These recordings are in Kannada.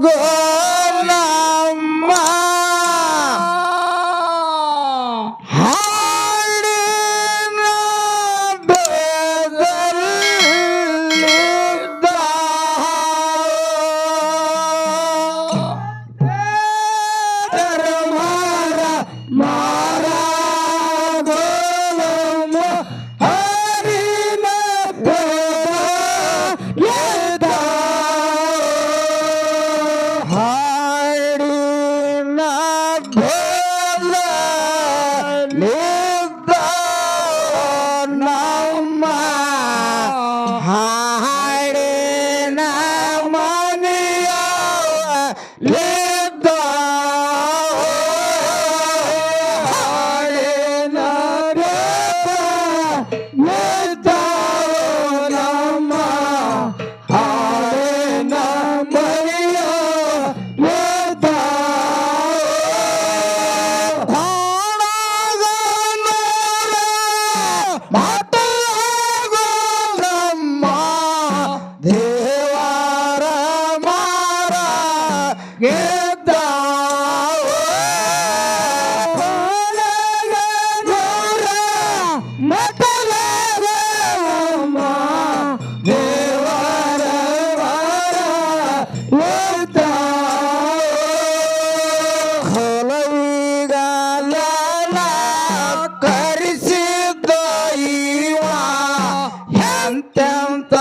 God. Oh! Mark. ಎಂತೆಂತ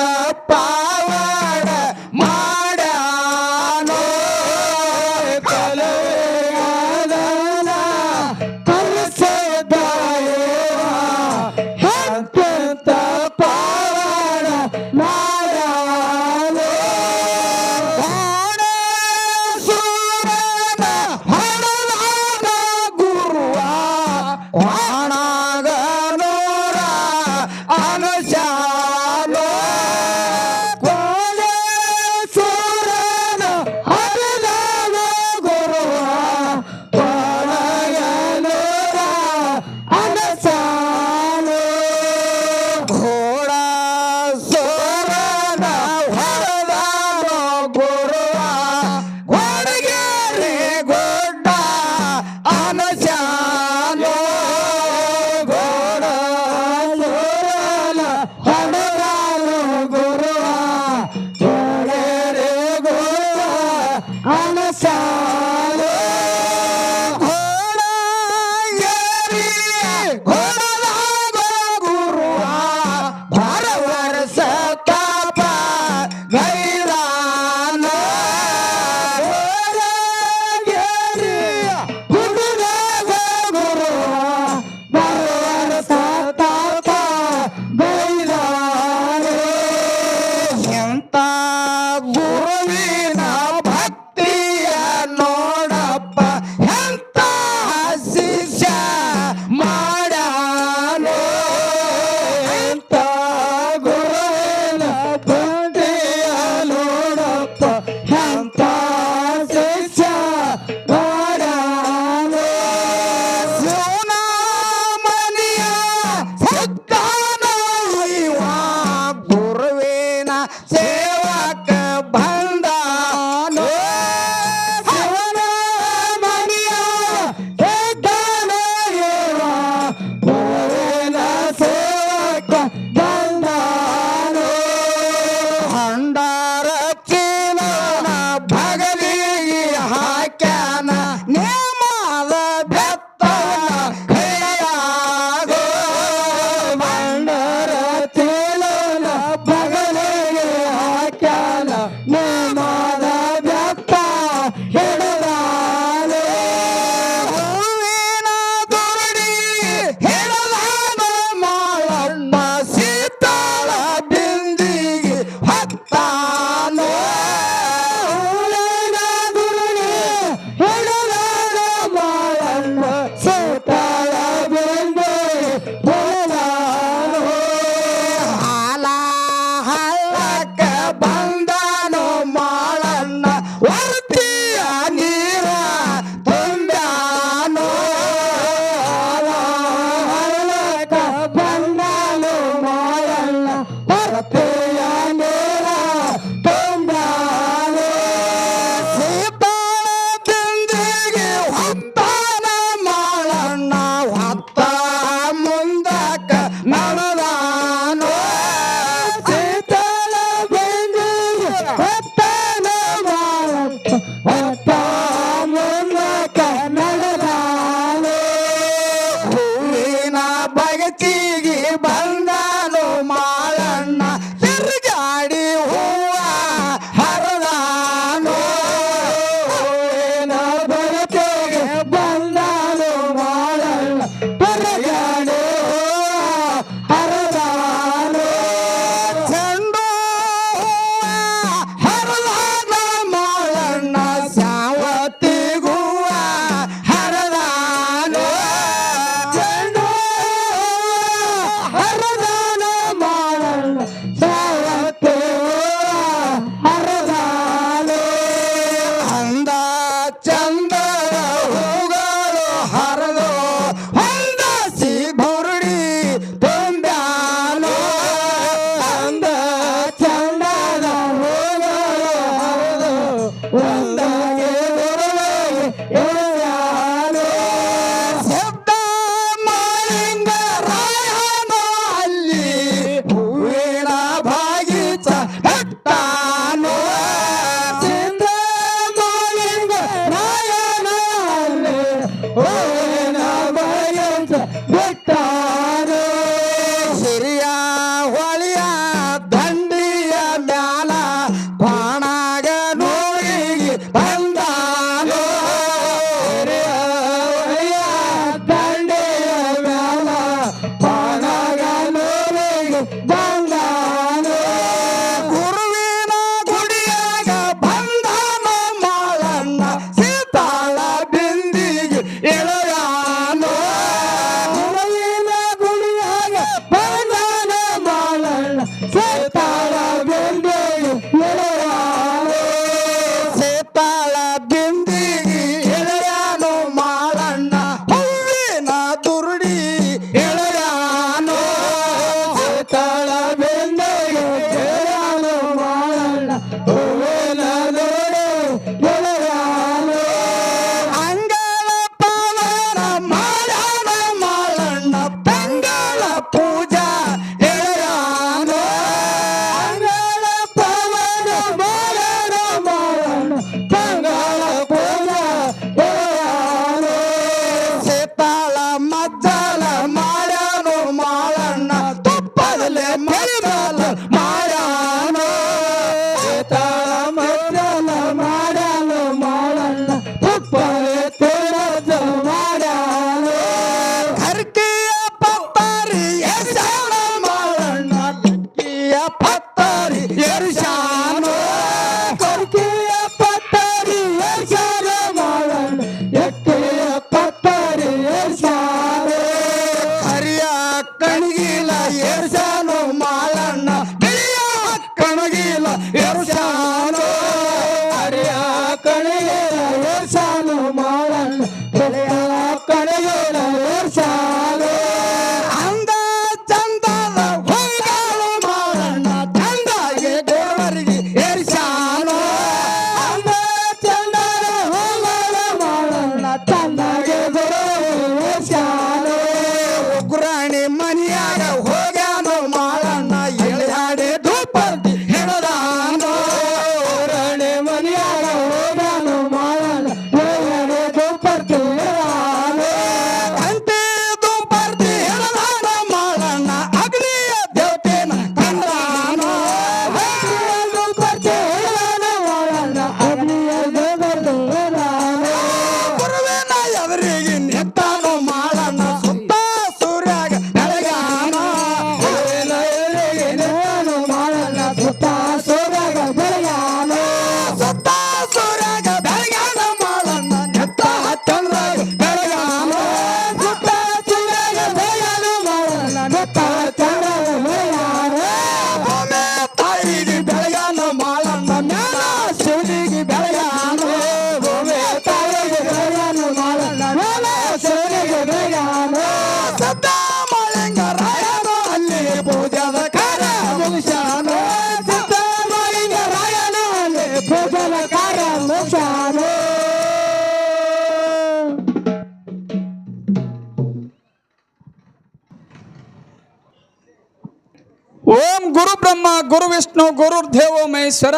ओम गुरु ब्रह्मा, गुरु विष्णु, गुरु देव महेश्वर।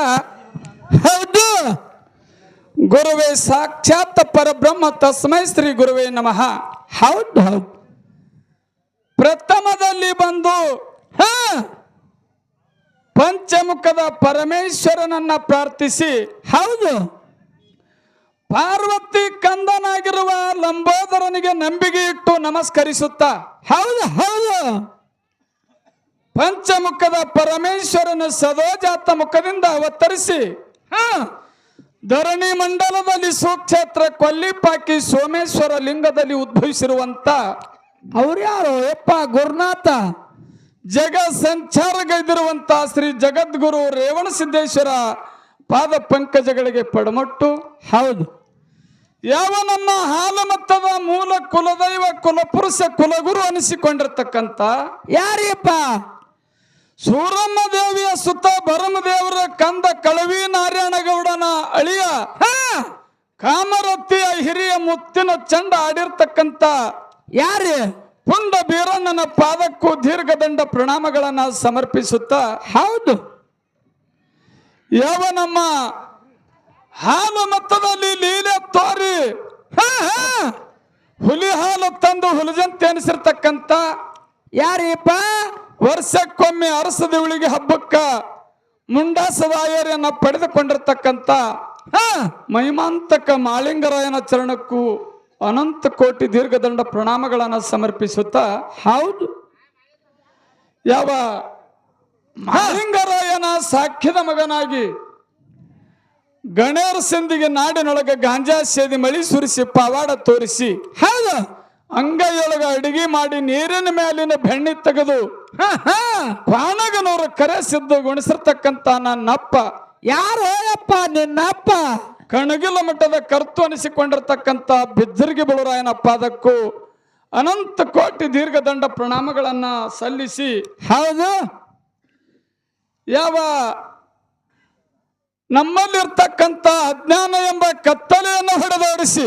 गुरुवे साक्षात परब्रह्म, तस्म श्री गुरुवे नमः। हौदु प्रथमದಲ್ಲಿ ಬಂದು ಪಂಚಮುಖದ ಪರಮೇಶ್ವರನನ್ನ प्रार्थसी ಹೌದು! ಪಾರ್ವತಿ ಕಂದನಾಗಿರುವ ಲಂಬೋದರನಿಗೆ ನಂಬಿಕೆ ಇಟ್ಟು ನಮಸ್ಕರಿಸುತ್ತ. ಹೌದು ಹೌದು. ಪಂಚಮುಖದ ಪರಮೇಶ್ವರನ ಸದೋಜಾತ ಮುಖದಿಂದ ಅವತರಿಸಿ ಹ ಧರಣಿ ಮಂಡಲದಲ್ಲಿ ಸುಕ್ಷೇತ್ರ ಕೊಲ್ಲಿಪಾಕಿ ಸೋಮೇಶ್ವರ ಲಿಂಗದಲ್ಲಿ ಉದ್ಭವಿಸಿರುವಂತ ಅವ್ರ್ಯಾರು ಎಪ್ಪ ಗುರುನಾಥ. ಜಗ ಸಂಚಾರಗೈದಿರುವಂತ ಶ್ರೀ ಜಗದ್ಗುರು ರೇವಣ ಸಿದ್ದೇಶ್ವರ ಪಾದ ಪಂಕಜಗಳಿಗೆ ಪಡಮಟ್ಟು. ಹೌದು. ಯಾವ ನಮ್ಮ ಹಾಲಮತ್ತದ ಮೂಲ ಕುಲದೈವ ಕುಲಪುರುಷ ಕುಲಗುರು ಅನಿಸಿಕೊಂಡಿರ್ತಕ್ಕಂಥ ಯಾರಿಯಪ್ಪ ಸೂರಮ್ಮ ದೇವಿಯ ಸುತ್ತ ಭರಮದೇವರ ಕಂದ ಕಳವಿ ನಾರಾಯಣಗೌಡನ ಅಳಿಯ ಕಾಮರತ್ತಿಯ ಹಿರಿಯ ಮುತ್ತಿನ ಚಂಡ ಆಡಿರ್ತಕ್ಕಂಥ ಯಾರಿ? ಪುಂಡ ಬೀರಣ್ಣನ ಪಾದಕ್ಕೂ ದೀರ್ಘದಂಡ ಪ್ರಣಾಮಗಳನ್ನು ಸಮರ್ಪಿಸುತ್ತ ಹೌದು. ಯಾವ ನಮ್ಮ ಹಾಲು ಮತ್ತದಲ್ಲಿ ಲೀಲೆ ತೋರಿ. ಹುಲಿ ಹಾಲು ತಂದು ಹುಲಿಜಂತೆ ಅನಿಸಿರ್ತಕ್ಕಂಥ ಯಾರೀಪ ವರ್ಷಕ್ಕೊಮ್ಮೆ ಅರಸ ಉಳಿಗೆ ಹಬ್ಬಕ್ಕ ಮುಂಡಾಸದಾಯರನ್ನ ಪಡೆದುಕೊಂಡಿರ್ತಕ್ಕಂತ ಪಡೆದುಕೊಂಡಿರ್ತಕ್ಕಂಥ ಹಾ ಮಹಿಮಾಂತಕ ಮಾಳಿಂಗರಾಯನ ಚರಣಕ್ಕೂ ಅನಂತ ಕೋಟಿ ದೀರ್ಘದಂಡ ಪ್ರಣಾಮಗಳನ್ನು ಸಮರ್ಪಿಸುತ್ತಾ ಹೌದು. ಯಾವ ಮಾಳಿಂಗರಾಯನ ಸಾಕ್ಷ್ಯದ ಮಗನಾಗಿ ಗಣೇರ ಸಂದಿಗೆ ನಾಡಿನೊಳಗೆ ಗಾಂಜಾ ಸೇದಿ ಮಳಿ ಸುರಿಸಿ ಪವಾಡ ತೋರಿಸಿ ಹೌದು. ಅಂಗೈಯೊಳಗ ಅಡಿಗೆ ಮಾಡಿ ನೀರಿನ ಮೇಲಿನ ಬೆಣ್ಣಿ ತೆಗೆದು ಪಾನಗನವರು ಕರೆ ಗುಣಿಸಿರ್ತಕ್ಕಂಥ ನನ್ನಪ್ಪ. ಯಾರು ಹೇಳಪ್ಪ ನಿನ್ನಪ್ಪ? ಕಣಗಿಲ ಮಟ್ಟದ ಕರ್ತು ಅನಿಸಿಕೊಂಡಿರ್ತಕ್ಕಂಥ ಬಿದ್ದರಿಗೆ ಬಳುರಾಯನಪ್ಪ ಅದಕ್ಕೂ ಅನಂತ ಕೋಟಿ ದೀರ್ಘದಂಡ ಪ್ರಣಾಮಗಳನ್ನ ಸಲ್ಲಿಸಿ ಹೌದು. ಯಾವ ನಮ್ಮಲ್ಲಿರ್ತಕ್ಕಂಥ ಅಜ್ಞಾನ ಎಂಬ ಕತ್ತಲೆಯನ್ನು ಹೊಡೆದೋಡಿಸಿ.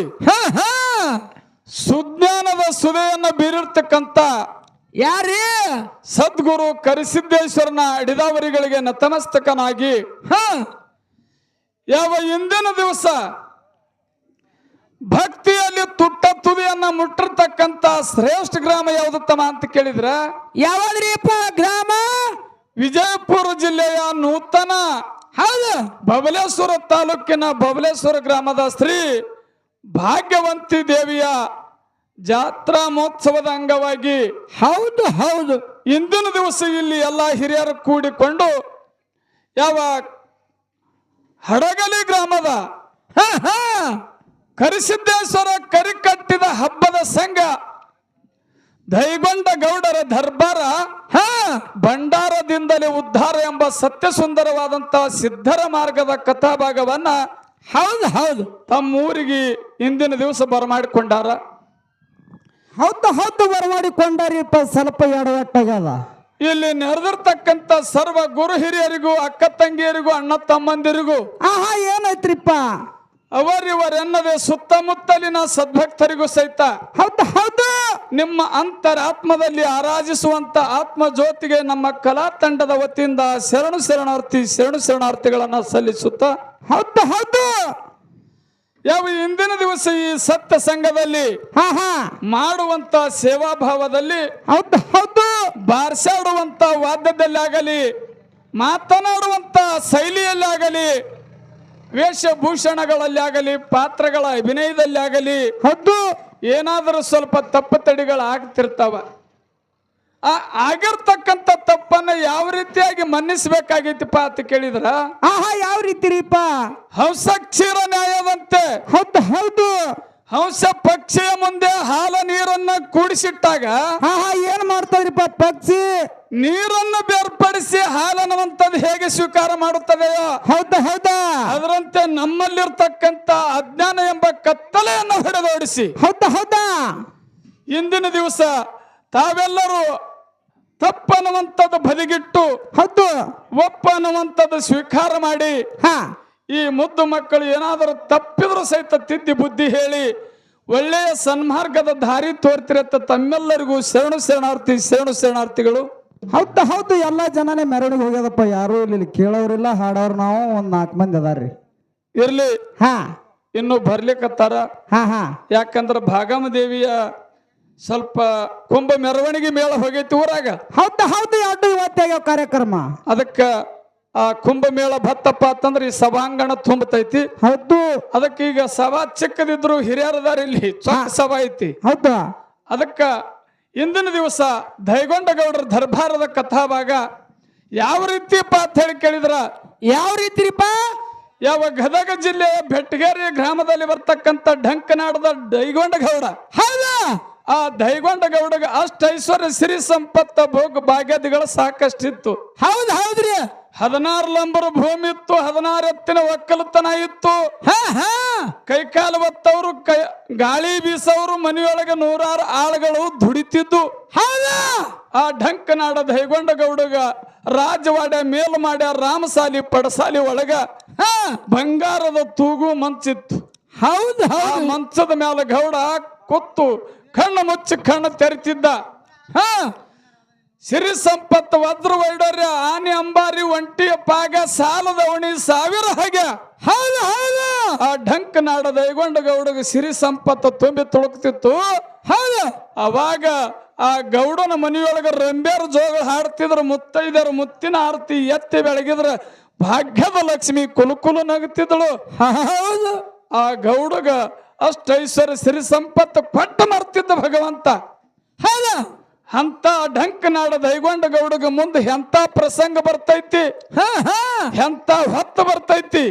ಸುಜ್ಞಾನದ ಸುದೆಯನ್ನು ಬೀರಿರ್ತಕ್ಕಂಥ ಯಾರೇ? ಸದ್ಗುರು ಕರಿಸಿದ್ದೇಶ್ವರನ ಅಡಿದಾವರಿಗಳಿಗೆ ನತಮಸ್ತಕನಾಗಿ ಹಾ. ಯಾವ ಇಂದಿನ ದಿವಸ ಭಕ್ತಿಯಲ್ಲಿ ತುಟ್ಟ ತುದಿಯನ್ನ ಮುಟ್ಟಿರ್ತಕ್ಕಂಥ ಶ್ರೇಷ್ಠ ಗ್ರಾಮ ಯಾವುದು ತಮ್ಮ ಅಂತ ಕೇಳಿದ್ರ? ಯಾವ್ದ್ರಿಪ್ಪ ಗ್ರಾಮ? ವಿಜಯಪುರ ಜಿಲ್ಲೆಯ ನೂತನ ಹೌದು. ಬಬಲೇಶ್ವರ ತಾಲೂಕಿನ ಬಬಲೇಶ್ವರ ಗ್ರಾಮದ ಶ್ರೀ ಭಾಗ್ಯವಂತಿ ದೇವಿಯ ಜಾತ್ರಾ ಮಹೋತ್ಸವದ ಅಂಗವಾಗಿ ಹೌದು ಹೌದು. ಇಂದಿನ ದಿವಸ ಇಲ್ಲಿ ಎಲ್ಲ ಹಿರಿಯರು ಕೂಡಿಕೊಂಡು ಯಾವ ಹಡಗಲಿ ಗ್ರಾಮದ ಕರಿಸಿದ್ದೇಶ್ವರ ಕರಿಕಟ್ಟಿದ ಹಬ್ಬದ ಸಂಘ ದೈಗೊಂಡ ಗೌಡರ ದರ್ಬಾರ ಹ. ಭಂಡಾರದಿಂದಲೇ ಉದ್ಧಾರ ಎಂಬ ಸತ್ಯ ಸುಂದರವಾದಂತಹ ಸಿದ್ಧರ ಮಾರ್ಗದ ಕಥಾಭಾಗವನ್ನ ಹೌದು ಹೌದು. ತಮ್ಮೂರಿಗೆ ಇಂದಿನ ದಿವಸ ಬರಮಾಡಿಕೊಂಡಾರ. ಹೌದು ಹೌದು ಬರಮಾಡಿಕೊಂಡಾರಿಪ್ಪ ಸ್ವಲ್ಪ ಎಡವಟ್ಟಾಗದ ಇಲ್ಲಿ ನೆರೆದಿರ್ತಕ್ಕಂತ ಸರ್ವ ಗುರು ಹಿರಿಯರಿಗೂ ಅಕ್ಕ ತಂಗಿಯರಿಗೂ ಅಣ್ಣ ತಮ್ಮಂದಿರಿಗೂ ಆಹಾ ಏನೈತ್ರಿಪ್ಪ ಅವರಿವರೆನ್ನದೆ ಸುತ್ತಮುತ್ತಲಿನ ಸದ್ಭಕ್ತರಿಗೂ ಸಹಿತ ಹೌದು ಹೌದು. ನಿಮ್ಮ ಅಂತರಾತ್ಮದಲ್ಲಿ ಆರಾಧಿಸುವಂತ ಆತ್ಮ ಜ್ಯೋತಿಗೆ ನಮ್ಮ ಕಲಾ ತಂಡದ ವತಿಯಿಂದ ಶರಣು ಶರಣಾರ್ಥಿ ಶರಣು ಶರಣಾರ್ಥಿಗಳನ್ನ ಸಲ್ಲಿಸುತ್ತಾ. ಹೌದು ಹೌದು. ಯಾವ ಇಂದಿನ ದಿವಸ ಈ ಸತ್ಯ ಸಂಘದಲ್ಲಿ ಹಾ ಹಾ. ಮಾಡುವಂತ ಸೇವಾಭಾವದಲ್ಲಿ ಹೌದು ಹೌದು. ಬಾರ್ಸಾಡುವಂತ ವಾದ್ಯದಲ್ಲಾಗಲಿ ಮಾತನಾಡುವಂತ ಶೈಲಿಯಲ್ಲಾಗಲಿ ವೇಷಭೂಷಣಗಳಲ್ಲಿ ಆಗಲಿ ಪಾತ್ರಗಳ ಅಭಿನಯದಲ್ಲಿ ಆಗಲಿ ಹೊದ್ದು. ಏನಾದರೂ ಸ್ವಲ್ಪ ತಪ್ಪು ತಡಿಗಳು ಆಗ್ತಿರ್ತಾವ ಆ ಆಗಿರ್ತಕ್ಕಂಥ ತಪ್ಪನ್ನ ಯಾವ ರೀತಿಯಾಗಿ ಮನ್ನಿಸ್ಬೇಕಾಗೈತಿಪ್ಪ ಅಂತ ಕೇಳಿದ್ರ? ಆಹಾ ಯಾವ ರೀತಿ ಹಂಸ ಕ್ಷೀರ ನ್ಯಾಯದಂತೆ. ಹೌದು ಹೌದು. ಹಂಸ ಪಕ್ಷಿಯ ಮುಂದೆ ಹಾಲ ನೀರನ್ನ ಕೂಡಿಸಿಟ್ಟಾಗ ಆಹಾ ಏನ್ ಮಾಡ್ತದ್ರಿಪ್ಪ ಪಕ್ಷಿ? ನೀರನ್ನು ಬೇರ್ಪಡಿಸಿ ಹಾಲನ್ನುವಂಥದ್ದು ಹೇಗೆ ಸ್ವೀಕಾರ ಮಾಡುತ್ತದೆಯೋ ಹೌದ ಹೌದಾ? ಅದರಂತೆ ನಮ್ಮಲ್ಲಿರ್ತಕ್ಕಂಥ ಅಜ್ಞಾನ ಎಂಬ ಕತ್ತಲೆಯನ್ನು ಹೊಡೆದೋಡಿಸಿ. ಹೌದ ಹೌದಾ? ಇಂದಿನ ದಿವಸ ತಾವೆಲ್ಲರೂ ತಪ್ಪನ್ನುವಂಥದ್ದು ಬದಿಗಿಟ್ಟು ಹೌದು. ಒಪ್ಪನ್ನುವಂಥದ್ದು ಸ್ವೀಕಾರ ಮಾಡಿ ಹಾ. ಈ ಮುದ್ದು ಮಕ್ಕಳು ಏನಾದರೂ ತಪ್ಪಿದ್ರು ಸಹಿತ ತಿದ್ದಿ ಬುದ್ಧಿ ಹೇಳಿ ಒಳ್ಳೆಯ ಸನ್ಮಾರ್ಗದ ದಾರಿ ತೋರ್ತಿರತ್ತ ತಮ್ಮೆಲ್ಲರಿಗೂ ಶರಣು ಶರಣಾರ್ಥಿ ಶರಣು ಶರಣಾರ್ಥಿಗಳು. ಹೌದು ಹೌದು ಎಲ್ಲ ಜನನೇ ಮೆರವಣಿಗೆ ಹೋಗ್ಯದಪ್ಪ. ಯಾರು ಇಲ್ಲಿ ಕೇಳೋರಿಲ್ಲ ಹಾಡೋರು ನಾವು ಒಂದ್ ನಾಲ್ಕು ಮಂದಿ ಅದಾರ್ರಿ. ಇರ್ಲಿ. ಹಾ. ಇನ್ನು ಬರ್ಲಿಕ್ಕತ್ತಾರ ಹಾ ಹಾ. ಯಾಕಂದ್ರೆ ಭಾಗಮ ದೇವಿಯ ಸ್ವಲ್ಪ ಕುಂಭ ಮೆರವಣಿಗೆ ಮೇಳ ಹೋಗೈತಿ ಊರಾಗ. ಹೌದು ಹೌದು ಎರಡು ಇವತ್ತಾಗ್ಯಾವ ಕಾರ್ಯಕ್ರಮ. ಅದಕ್ಕೆ ಆ ಕುಂಭಮೇಳ ಭತ್ತಪ್ಪ ಅಂತಂದ್ರೆ ಈ ಸಭಾಂಗಣ ತುಂಬತೈತಿ. ಹೌದು. ಅದಕ್ಕೆ ಈಗ ಸಭಾ ಚಿಕ್ಕದಿದ್ರು ಹಿರಿಯರದಾರ ಇಲ್ಲಿ ಸಭಾ ಐತಿ. ಹೌದಾ? ಅದಕ್ಕ ಇಂದಿನ ದಿವಸ ದೈಗೊಂಡ ಗೌಡರ ದರ್ಬಾರದ ಕಥಾಭಾಗ ಯಾವ ರೀತಿ ಅಂತ ಹೇಳಿ ಕೇಳಿದ್ರ? ಯಾವ ರೀತಿರಿಪ್ಪ? ಯಾವ ಗದಗ ಜಿಲ್ಲೆಯ ಬೆಟ್ಟಗೇರಿ ಗ್ರಾಮದಲ್ಲಿ ಬರ್ತಕ್ಕಂಥ ಢಂಕನಾಡದ ದೈಗೊಂಡ ಗೌಡ ಹೌದಾ? ಆ ದೈಗೊಂಡ ಗೌಡಗ ಅಷ್ಟ ಐಶ್ವರ್ಯ ಸಿರಿ ಸಂಪತ್ತ ಭೋಗ ಭಾಗ್ಯದಿಗಳು ಸಾಕಷ್ಟಿತ್ತು. ಹೌದು ಹೌದ್ರಿ. ಹದಿನಾರು ಲಂಬರು ಭೂಮಿ ಇತ್ತು ಹದಿನಾರು ಎತ್ತಿನ ಒಕ್ಕಲತನ ಇತ್ತು. ಕೈ ಕಾಲು ಕೈಕಾಲು ಒತ್ತವರು ಕೈ ಗಾಳಿ ಬೀಸವರು ಮನೆಯೊಳಗೆ ನೂರಾರು ಆಳುಗಳು ದುಡಿತಿದ್ದು. ಹೌದಾ? ಆ ಢಂಕನಾಡ ದೈಗೊಂಡ ಗೌಡಗ ರಾಜವಾಡ ಮೇಲು ಮಾಡ ರಾಮಸಾಲಿ ಪಡಸಾಲಿ ಒಳಗ ಹಾ. ಬಂಗಾರದ ತೂಗು ಮಂಚಿತ್ತು. ಹೌದು ಮಂಚದ ಮೇಲೆ ಗೌಡ ಕೂತು ಕಣ್ಣು ಮುಚ್ಚಿ ಕಣ್ಣು ತೆರಿತಿದ್ದ. ಹಾ. ಸಿರಿ ಸಂಪತ್ತು ವದ್ರ ವೈಡರ್ಯ ಆನೆ ಅಂಬಾರಿ ಒಂಟಿಯ ಪಾಗ ಸಾಲದ ಅವಣಿ ಸಾವಿರ ಹಾಗೆ. ಹೌದು ಹೌದು. ಆ ಢಂಕ್ ನಾಡ ದೈಗೊಂಡ ಗೌಡಗ ಸಿರಿ ಸಂಪತ್ತು ತುಂಬಿ ತುಳುಕ್ತಿತ್ತು. ಹೌದು. ಅವಾಗ ಆ ಗೌಡನ ಮನೆಯೊಳಗ ರಂಬ್ಯಾರ ಜೋಗ ಹಾಡ್ತಿದ್ರ ಮುತ್ತೈದರ ಮುತ್ತಿನ ಆರತಿ ಎತ್ತಿ ಬೆಳಗಿದ್ರ ಭಾಗ್ಯದ ಲಕ್ಷ್ಮಿ ಕುಲುಕುಲು ನಗುತ್ತಿದ್ದಳು. ಹೌದು. ಆ ಗೌಡಗ ಅಷ್ಟ ಐಶ್ವರ್ಯ ಸಿರಿ ಸಂಪತ್ತು ಕೊಟ್ಟು ಮರ್ತಿದ್ದ ಭಗವಂತ. ಹೌದು. ಅಂತ ಢಂಕ್ ನಾಡ ದೈಗೊಂಡ ಗೌಡಗ ಮುಂದೆ ಎಂತ ಪ್ರಸಂಗ ಬರ್ತೈತಿ? ಹಾ ಹಾ. ಎಂತ ಹೊತ್ತು ಬರ್ತೈತಿ?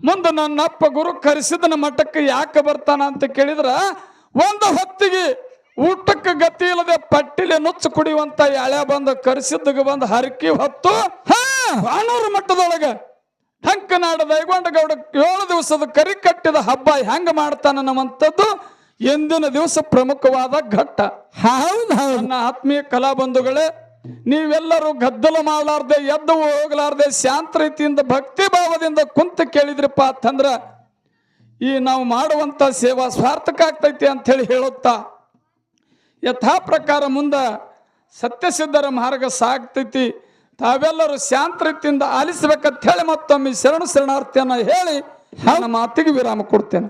ಮುಂದೆ ನನ್ನಪ್ಪ ಗುರು ಕರೆಸಿದನ ಮಠಕ್ಕೆ ಯಾಕೆ ಬರ್ತಾನ ಅಂತ ಕೇಳಿದ್ರ ಒಂದು ಹೊತ್ತಿಗೆ ಊಟಕ್ಕೆ ಗತಿ ಇಲ್ಲದೆ ಪಟ್ಟಿಲೆ ನುಚ್ಚು ಕುಡಿಯುವಂತ ಎಳೆ ಬಂದು ಕರೆಸಿದ್ದಕ್ಕೆ ಬಂದು ಹರಕಿ ಹೊತ್ತು ಹಾ. ಮಠದೊಳಗೆ ಮಟ್ಟದೊಳಗ ಢಂಕನಾಡ ದೈಗೊಂಡ ಗೌಡ ಏಳು ದಿವಸದ ಕರಿ ಕಟ್ಟಿದ ಹಬ್ಬ ಹೆಂಗ ಮಾಡ್ತಾನ ನಮ್ಮಂಥದ್ದು ಎಂದಿನ ದಿವಸ ಪ್ರಮುಖವಾದ ಘಟ್ಟ. ಹೌದು ನನ್ನ ಆತ್ಮೀಯ ಕಲಾಬಂಧುಗಳೇ ನೀವೆಲ್ಲರೂ ಗದ್ದಲ ಮಾಡಲಾರ್ದೆ ಎದ್ದು ಹೋಗಲಾರ್ದೆ ಶಾಂತ ರೀತಿಯಿಂದ ಭಕ್ತಿ ಭಾವದಿಂದ ಕುಂತು ಕೇಳಿದ್ರಪ್ಪ ಅಂತಂದ್ರ ಈ ನಾವು ಮಾಡುವಂತ ಸೇವಾ ಸ್ವಾರ್ಥಕ ಆಗ್ತೈತಿ ಅಂತ ಹೇಳಿ ಹೇಳುತ್ತಾ ಯಥಾ ಪ್ರಕಾರ ಮುಂದ ಸತ್ಯಸಿದ್ಧರ ಮಾರ್ಗ ಸಾಗ್ತೈತಿ. ತಾವೆಲ್ಲರೂ ಶಾಂತ ರೀತಿಯಿಂದ ಆಲಿಸ್ಬೇಕಂತ ಹೇಳಿ ಮತ್ತೊಮ್ಮೆ ಶರಣು ಶರಣಾರ್ಥಿಯನ್ನ ಹೇಳಿ ಮಾತಿಗೆ ವಿರಾಮ ಕೊಡ್ತೇನೆ.